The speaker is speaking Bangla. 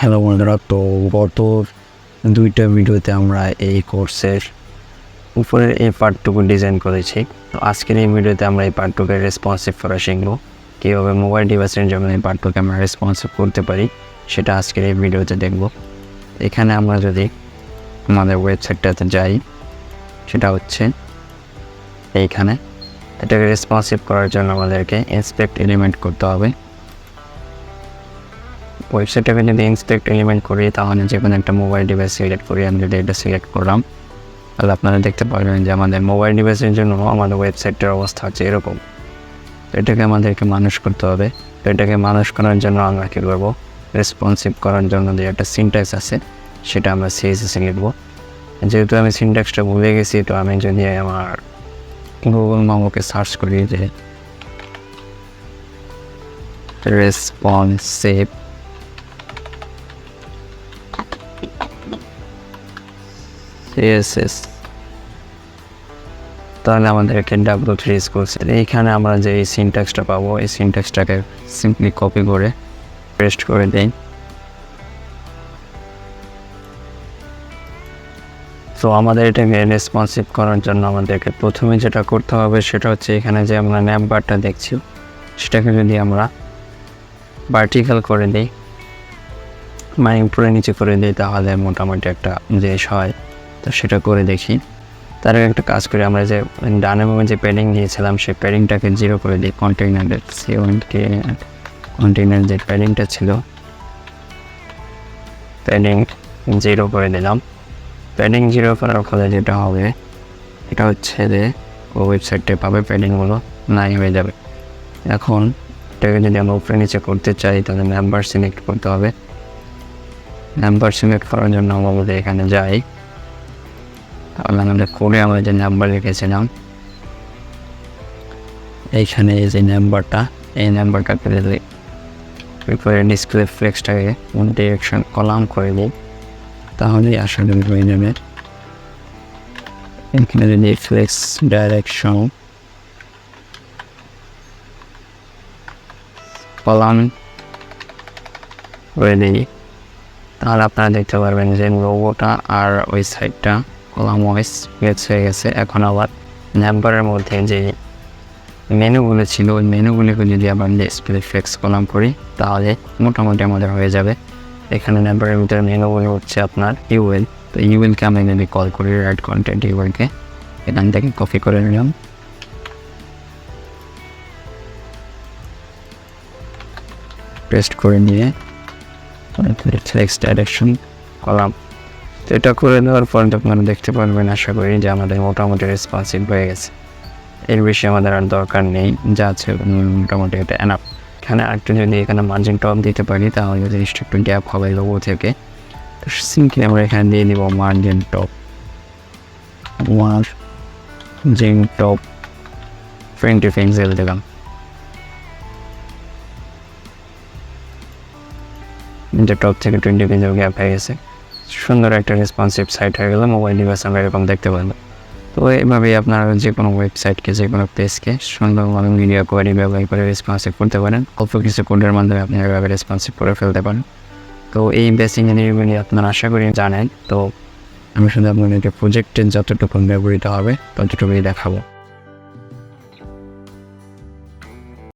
হ্যালো বন্ধুরা। তো গত দুইটা ভিডিওতে আমরা এই কোর্সের উপরের এই পার্টটুকু ডিজাইন করেছি। তো আজকের এই ভিডিওতে আমরা এই পার্টটুকে রেসপন্সিভ করা শিখব। কীভাবে মোবাইল ডিভাইসের জন্য এই পার্টটুকে আমরা রেসপন্সিভ করতে পারি, সেটা আজকের এই ভিডিওতে দেখব। এখানে আমরা যদি আমাদের ওয়েবসাইটটাতে যাই, সেটা হচ্ছে এইখানে। এটাকে রেসপন্সিভ করার জন্য আমাদেরকে ইন্সপেক্ট এলিমেন্ট করতে হবে। ওয়েবসাইটটাকে যদি ইন্সপেক্ট এলিমেন্ট করি তাহলে যে কোনো একটা মোবাইল ডিভাইস সিলেক্ট করি আমি যদি এটা সিলেক্ট করলাম, তাহলে আপনারা দেখতে পারবেন যে আমাদের মোবাইল ডিভাইসের জন্য আমাদের ওয়েবসাইটের অবস্থা হচ্ছে এরকম। তো এটাকে আমাদেরকে মানুষ করতে হবে। তো এটাকে মানুষ করার জন্য আমরা কী করব? রেসপন্সিভ করার জন্য যে একটা সিনট্যাক্স আছে, সেটা আমরা সিএসএসে লিখব। যেহেতু আমি সিনট্যাক্সটা ভুলে গেছি, তো আমি যদি আমার গুগল মামোকে সার্চ করি যে রেসপন্সিভ সিএসএস তাহলে আমাদেরকে ডাব্লু থ্রি স্কুলস এইখানে আমরা যে এই সিনট্যাক্সটা পাবো, এই সিনট্যাক্সটাকে সিম্পলি কপি করে পেস্ট করে দিই। তো আমাদের এটাকে রেসপন্সিভ করার জন্য আমাদেরকে প্রথমে যেটা করতে হবে সেটা হচ্ছে এখানে যে আমরা ন্যাপ বারটা দেখছি, সেটাকে যদি আমরা ভার্টিক্যাল করে দিই মানে উপরে নিচে করে দিই, তাহলে মোটামুটি একটা জিনিস হয়। তো সেটা করে দেখি। তার একটা কাজ করি, আমরা যে ডানে যে প্যাডিং দিয়েছিলাম সেই প্যাডিংটাকে জিরো করে দিই কন্টেইনারের সেভেনকে কন্টেইনার যে প্যাডিংটা ছিল। প্যাডিং জিরো করে দিলাম। প্যাডিং জিরো করার ফলে যেটা হবে, এটা হচ্ছে যে ও ওয়েবসাইটে পাবে প্যাডিংগুলো নাই হয়ে যাবে। এখন এটাকে যদি আমরা উপরে নিচে করতে চাই, তাহলে নাম্বার সিলেক্ট করতে হবে। নাম্বার সিলেক্ট করার জন্য আমরা এখানে যাই। তাহলে আমাদের করে আমরা যে নাম্বার লিখেছিলাম এইখানে যে নাম্বারটা এই নাম্বারটাকে যদি করে ডিসপ্লে ফ্লেক্সটাকে কোন ডিরেকশন কলাম করে দিই তাহলে আসলে হয়ে যাবে। এখানে যদি ফ্লেক্স ডাইরেকশন কলাম করে দিই, তাহলে আপনারা দেখতে পারবেন যে লোগোটা আর ওই সাইডটা কলাম ওয়াইজ গেছ হয়ে গেছে এখন আবার নাম্বারের মধ্যে যে মেনুগুলো ছিল ওই মেনুগুলোকে যদি আবার ডিসপ্লে ফ্লেক্স কলাম করি তাহলে মোটামুটি আমাদের হয়ে যাবে এখানে নাম্বারের ভিতরে মেনুগুলো হচ্ছে আপনার ইউএল তো ইউএলকে আমি যদি কল করি রাইট কন্টেন্ট ইউএলকে এখান থেকে কপি করে নিলাম পেস্ট করে নিয়ে ফ্লেক্স ডাইরেকশন কলাম তো এটা করে দেওয়ার পর আপনারা দেখতে পারবেন, আশা করি যে আমাদের মোটামুটি রেসপন্সিভ হয়ে গেছে। এর বেশি আমাদের আর দরকার নেই, যা আছে মোটামুটি এটা এনাফ এখানে আরেকটু যদি এখানে মার্জিন টপ দিতে পারি, তাহলে জিনিসটা একটু গ্যাপ হবে লোগো থেকে, তো সিম্পলি আমরা এখানে দিয়ে দিব margin top margin top twenty pixel দিলাম যে টপ থেকে টোয়েন্টি পিক্সেল গ্যাপ হয়ে গেছে। সুন্দর একটা রেসপন্সিভ সাইট হয়ে গেলে মোবাইল ডিভাইস আমরা এরকম দেখতে পারব তো এইভাবেই আপনারা যে কোনো ওয়েবসাইটকে যে কোনো পেজকে সুন্দরভাবে মিডিয়া কোয়ারি ব্যবহার করে রেসপন্সিভ করতে পারেন। অল্প কিছু কোডের মাধ্যমে আপনি এভাবে রেসপন্সিভ করে ফেলতে পারেন। তো এই বেসিং নিয়ে আপনারা আশা করি জানেন। তো আমি শুধু আপনাদেরকে প্রজেক্টের যতটুকু ব্যবহৃত হবে, ততটুকুই দেখাবো।